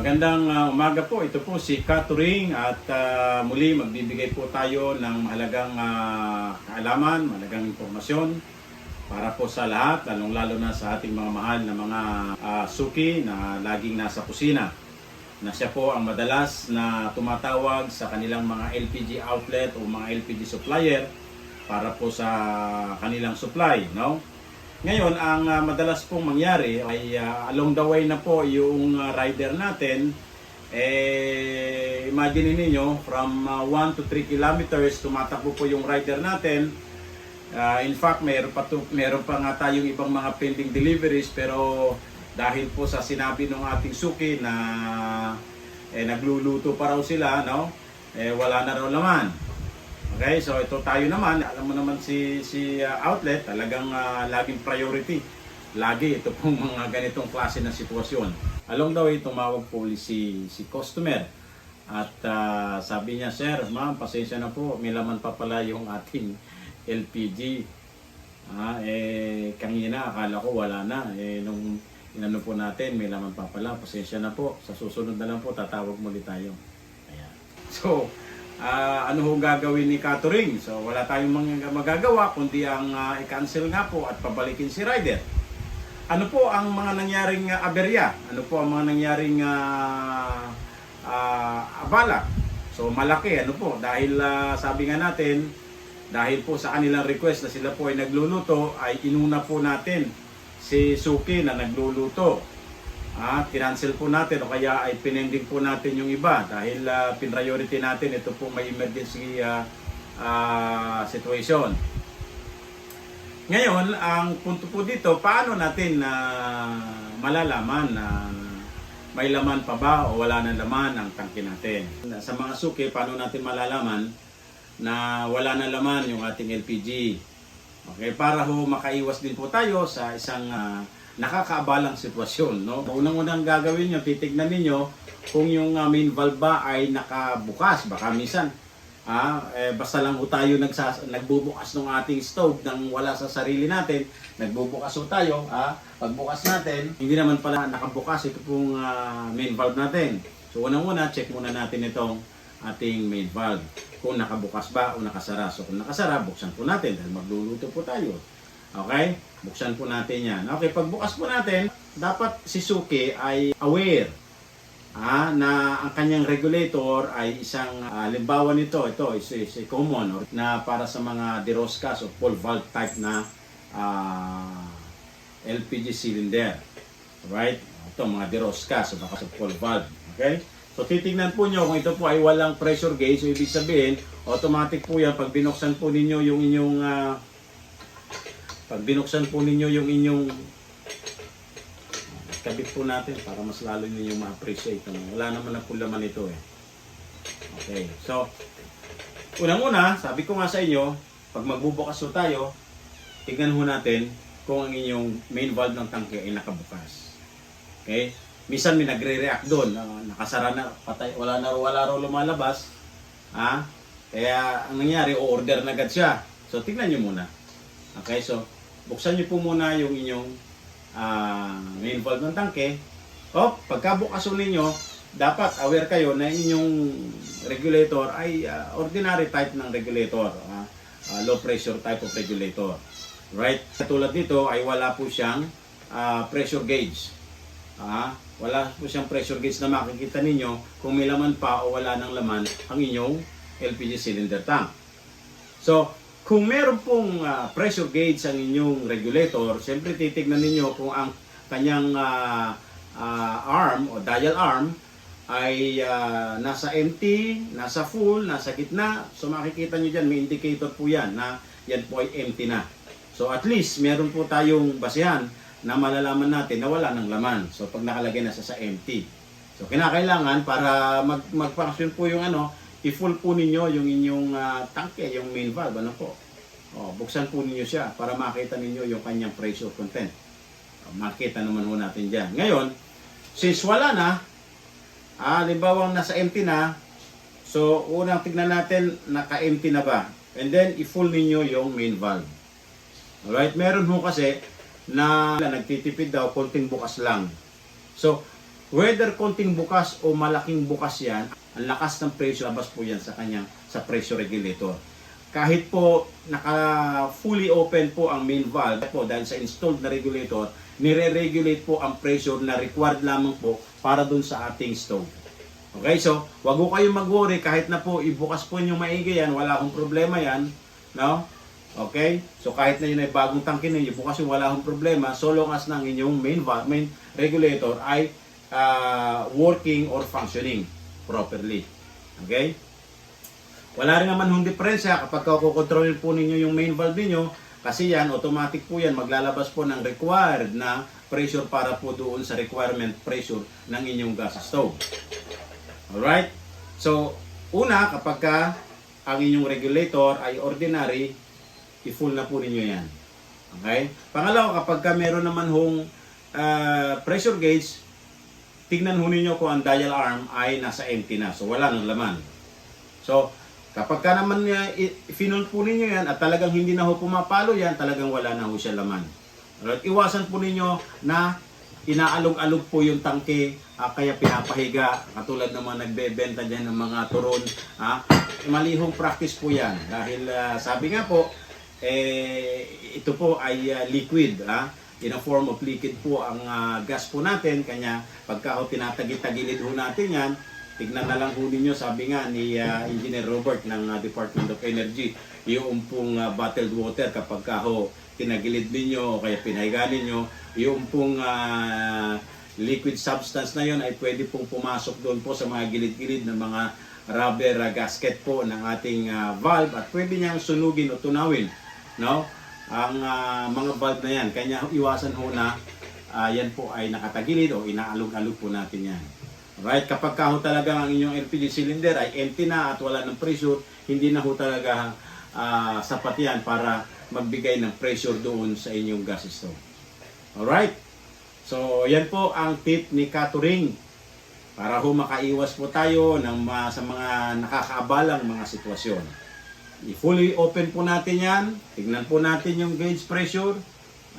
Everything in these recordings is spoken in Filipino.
Magandang ah, umaga po. Ito po si Katuring at ah, muli magbibigay po tayo ng mahalagang ah, kaalaman, mahalagang impormasyon para po sa lahat, lalong-lalo na sa ating mga mahal na mga ah, suki na laging nasa kusina. Na siya po ang madalas na tumatawag sa kanilang mga LPG outlet o mga LPG supplier para po sa kanilang supply, no? Ngayon, ang ah, madalas pong mangyari ay ah, along the way na po yung ah, rider natin, eh, imagine ninyo, from 1 to 3 kilometers, tumatakbo po yung rider natin. Ah, in fact, mayroon pa, to, mayroon pa nga tayong ibang mga pending deliveries, pero dahil po sa sinabi ng ating suki na eh, nagluluto pa raw sila, no? Eh, wala na raw laman. Okay, so ito tayo naman, alam mo naman si si uh, outlet, talagang uh, laging priority. Lagi ito pong mga ganitong klase ng sitwasyon. Along the way, tumawag po si, si customer. At uh, sabi niya, Sir, ma'am, pasensya na po, may laman pa pala yung ating LPG. Ah, eh, kanina akala ko wala na. Eh, nung inano po natin, may laman pa pala. Pasensya na po. Sa susunod na lang po, tatawag muli tayo. Ayan. So, Ah, ano ho gagawin ni Catering? So wala tayong mga magagawa kundi ang ah, i-cancel nga po at pabalikin si rider. Ano po ang mga nangyaring ah, aberya? Ano po ang mga nangyaring ah, ah, abala? So malaki ano po dahil ah, sabi nga natin dahil po sa kanilang request na sila po ay nagluluto ay inuna po natin si Suki na nagluluto ah, kinancel po natin o kaya ay pinending po natin yung iba dahil uh, pinriority natin ito po may emergency ah, ah, situation. Ngayon, ang punto po dito, paano natin na malalaman na may laman pa ba o wala na laman ang tangke natin? Sa mga suki, paano natin malalaman na wala na laman yung ating LPG? Okay, para ho makaiwas din po tayo sa isang ah, nakakaabalang sitwasyon. No? Unang-unang gagawin nyo, titignan ninyo kung yung uh, main valve ba ay nakabukas. Baka minsan, ah, eh, basta lang ho tayo nagsas- nagbubukas ng ating stove nang wala sa sarili natin. Nagbubukas ho tayo. Ah, pagbukas natin, hindi naman pala nakabukas ito pong ah, main valve natin. So unang-una, check muna natin itong ating main valve. Kung nakabukas ba o nakasara. So kung nakasara, buksan po natin dahil magluluto po tayo. Okay? Buksan po natin yan. Okay, pagbukas po natin, dapat si Suki ay aware ah, na ang kanyang regulator ay isang ah, limbawa nito, ito is, is a common or, na para sa mga Diroscas o full valve type na ah, LPG cylinder. Right? Ito mga Diroscas o baka sa full valve. Okay? So titingnan po nyo kung ito po ay walang pressure gauge, so ibig sabihin, automatic po yan pag binuksan po ninyo yung inyong ah, pag binuksan po ninyo yung inyong kabit po natin para mas lalo ninyo ma-appreciate. Wala naman na po laman ito eh. Okay. So, unang-una, sabi ko nga sa inyo, pag magbubukas ho tayo, tignan ho natin kung ang inyong main valve ng tangke ay nakabukas. Okay? Minsan may nagre-react doon, na nakasara na, patay, wala na wala raw lumalabas. Ha? Kaya ang nangyari, o-order na agad siya. So, tignan nyo muna. Okay, so buksan niyo po muna yung inyong ah, main valve ng tangke. O, pagkabukas po ninyo, dapat aware kayo na inyong regulator ay ah, ordinary type ng regulator. ah, ah, low pressure type of regulator. Right? Katulad nito ay wala po siyang ah, pressure gauge. Ah, wala po siyang pressure gauge na makikita ninyo kung may laman pa o wala ng laman ang inyong LPG cylinder tank. So, kung meron pong ah, pressure gauge ang inyong regulator, siyempre titignan ninyo kung ang kanyang ah, ah, arm o dial arm ay ah, nasa empty, nasa full, nasa gitna. So makikita nyo dyan, may indicator po yan na yan po ay empty na. So at least meron po tayong basehan na malalaman natin na wala ng laman. So pag nakalagay na sa, sa empty. So kinakailangan para mag mag-function po yung ano, i-full po ninyo yung inyong ah, tangke, yung main valve, ano po. O, buksan po ninyo siya para makita ninyo yung kanyang pressure content. O, makita naman ho natin dyan. Ngayon, since wala na, ah, halimbawa nasa empty na, so unang tignan natin, naka-empty na ba? And then, i-full ninyo yung main valve. Alright, meron ho kasi na nagtitipid daw, konting bukas lang. So, whether konting bukas o malaking bukas yan, ang lakas ng presyo, labas po yan sa kanyang sa pressure regulator. Kahit po naka fully open po ang main valve po dahil sa installed na regulator, nire-regulate po ang pressure na required lamang po para dun sa ating stove. Okay, so wag ko kayong mag-worry kahit na po ibukas po yung maigi yan, wala akong problema yan, no? Okay? So kahit na yun ay bagong tangke ninyo, bukas yung wala akong problema, so long as ang inyong main valve, main regulator ay ah, working or functioning properly. Okay? Wala rin naman hong diferensya kapag kukontrolin po ninyo yung main valve niyo kasi yan, automatic po yan, maglalabas po ng required na pressure para po doon sa requirement pressure ng inyong gas stove. Alright? So, una, kapag ka ang inyong regulator ay ordinary, i-full na po ninyo yan. Okay? Pangalawa, kapag ka meron naman hong ah, pressure gauge, tignan ho ninyo kung ang dial arm ay nasa empty na. So, wala nang laman. So, kapag ka naman uh, finol po ninyo yan at talagang hindi na ho pumapalo yan, talagang wala na ho siya laman. Alright? Iwasan po ninyo na inaalog-alog po yung tangke ah, kaya pinapahiga katulad ng mga nagbebenta dyan ng mga turon ah, malihong practice po yan dahil ah, sabi nga po eh, ito po ay ah, liquid ah, in a form of liquid po ang ah, gas po natin. Kanya pagka ho tinatagit-tagilid ho natin yan tignan na lang ho ninyo sabi nga ni ah, Engineer Robert ng ah, Department of Energy yung pong ah, bottled water kapag ka ho tinagilid ninyo o kaya pinahiga ninyo yung pong ah, liquid substance na yon ay pwede pong pumasok doon po sa mga gilid-gilid ng mga rubber ah, gasket po ng ating ah, valve at pwede niyang sunugin o tunawin no ang ah, mga valve na yan kanya iwasan ho na ah, yan po ay nakatagilid o inaalog-alog po natin yan Right, kapag ka ho talaga ang inyong LPG cylinder ay empty na at wala ng pressure, hindi na ho talaga ah, sapat yan para magbigay ng pressure doon sa inyong gas stove. Alright? So, yan po ang tip ni Katuring para ho makaiwas po tayo ng ma- sa mga nakakaabalang mga sitwasyon. I-fully open po natin yan. Tignan po natin yung gauge pressure.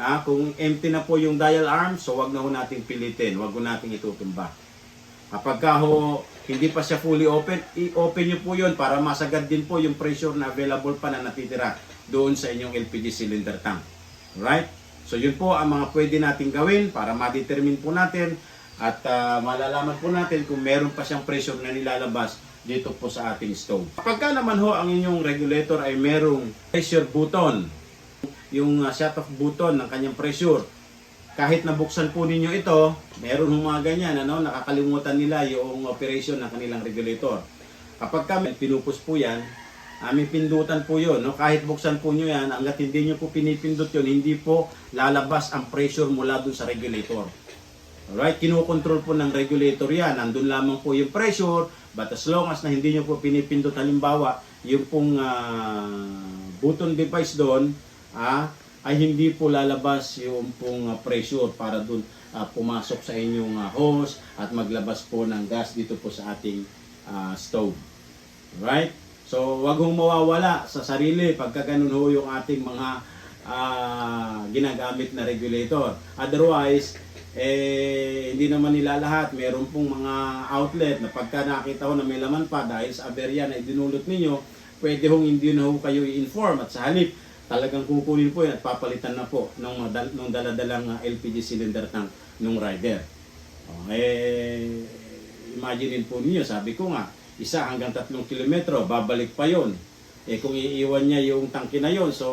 Ah, kung empty na po yung dial arm, so wag na ho nating pilitin. Wag ho nating itutumba. Kapag ka ho, hindi pa siya fully open, i-open nyo po yun para masagad din po yung pressure na available pa na natitira doon sa inyong LPG cylinder tank. Right? So yun po ang mga pwede nating gawin para ma-determine po natin at ah, malalaman po natin kung meron pa siyang pressure na nilalabas dito po sa ating stove. Kapag ka naman ho ang inyong regulator ay merong pressure button, yung uh, shut-off button ng kanyang pressure, kahit nabuksan po ninyo ito, meron hong mga ganyan, ano, nakakalimutan nila yung operation ng kanilang regulator. Kapag kami pinupus po yan, aming pindutan po yun. No? Kahit buksan po nyo yan, hanggat hindi nyo po pinipindot yun, hindi po lalabas ang pressure mula dun sa regulator. Alright, kinukontrol po ng regulator yan. Nandun lamang po yung pressure, but as long as na hindi nyo po pinipindot, halimbawa, yung pong ah, button device doon, ah, ay hindi po lalabas yung pong ah, pressure para doon ah, pumasok sa inyong ah, hose at maglabas po ng gas dito po sa ating ah, stove. Right? So, wag hong mawawala sa sarili pagka ganun ho yung ating mga ah, ginagamit na regulator. Otherwise, eh, hindi naman nila lahat. Meron pong mga outlet na pagka nakita ko na may laman pa dahil sa aberya na idinulot ninyo, pwede hong hindi na ho kayo i-inform at sa halip, talagang kukunin po yan at papalitan na po madal- nung daladalang ah, LPG cylinder tank nung rider. Oh, eh, imagine po niyo, sabi ko nga, isa hanggang tatlong kilometro, babalik pa yon. Eh kung iiwan niya yung tangke na yon, so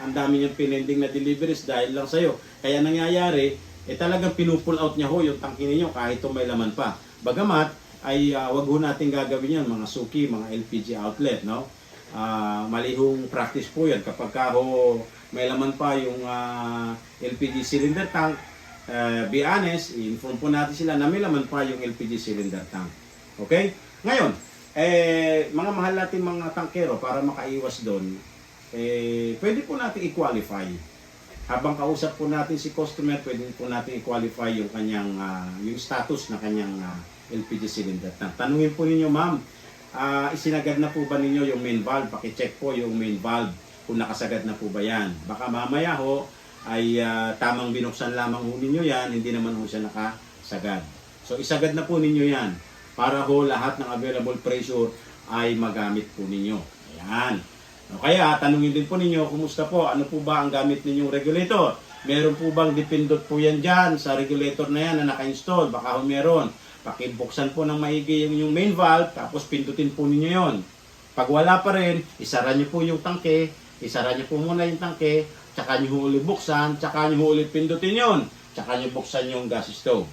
ang dami niyang pinending na deliveries dahil lang sa'yo. Kaya nangyayari, eh talagang pinupull out niya ho yung tangke ninyo kahit may laman pa. Bagamat, ay ah, wag ho natin gagawin yan, mga suki, mga LPG outlet, no? Ah, malihong practice po yan. Kapag ka ho, may laman pa yung ah, LPG cylinder tank, uh, be honest, inform po natin sila na may laman pa yung LPG cylinder tank. Okay? Ngayon, eh, mga mahal natin mga tankero para makaiwas doon, eh, pwede po natin i-qualify. Habang kausap po natin si customer, pwede po natin i-qualify yung kanyang, ah, yung status na kanyang ah, LPG cylinder. Tanungin po ninyo, ma'am, ah, isinagad na po ba ninyo yung main valve? Pakicheck po yung main valve kung nakasagad na po ba yan. Baka mamaya ho, ay ah, tamang binuksan lamang ho ninyo yan, hindi naman ho siya nakasagad. So isagad na po ninyo yan para ho lahat ng available pressure ay magamit po ninyo. Ayan. O kaya tanungin din po ninyo, kumusta po? Ano po ba ang gamit ninyong regulator? Meron po bang dipindot po yan dyan sa regulator na yan na naka-install? Baka ho meron. Pakibuksan po ng maigi yung, yung main valve, tapos pindutin po ninyo yon. Pag wala pa rin, isara nyo po yung tangke, isara nyo po muna yung tangke, tsaka nyo ulit buksan, tsaka nyo ulit pindutin yon, tsaka nyo buksan yung gas stove.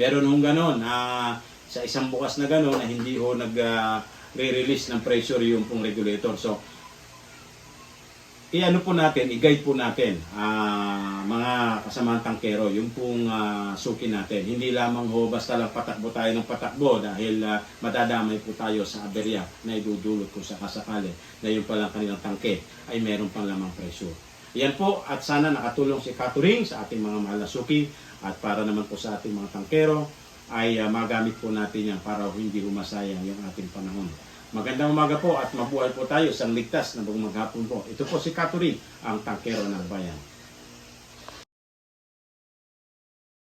Meron hong ganon, ah, sa isang bukas na ganon na hindi ho nag ah, re-release ng pressure yung pong regulator. So, i-ano po natin, i-guide po natin ah, mga kasamaang tangkero, yung pong ah, suki natin. Hindi lamang ho basta lang patakbo tayo ng patakbo dahil ah, madadamay po tayo sa aberya na idudulot kung sakasakali na yung palang kanilang tangke ay meron pang lamang pressure. Yan po at sana nakatulong si Katuring sa ating mga mahal na suki at para naman po sa ating mga tangkero ay ah, magamit po natin yan para hindi humasayang yung ating panahon. Magandang umaga po at mabuhay po tayo sa ligtas na buong maghapon po. Ito po si Katuring, ang tangkero ng bayan.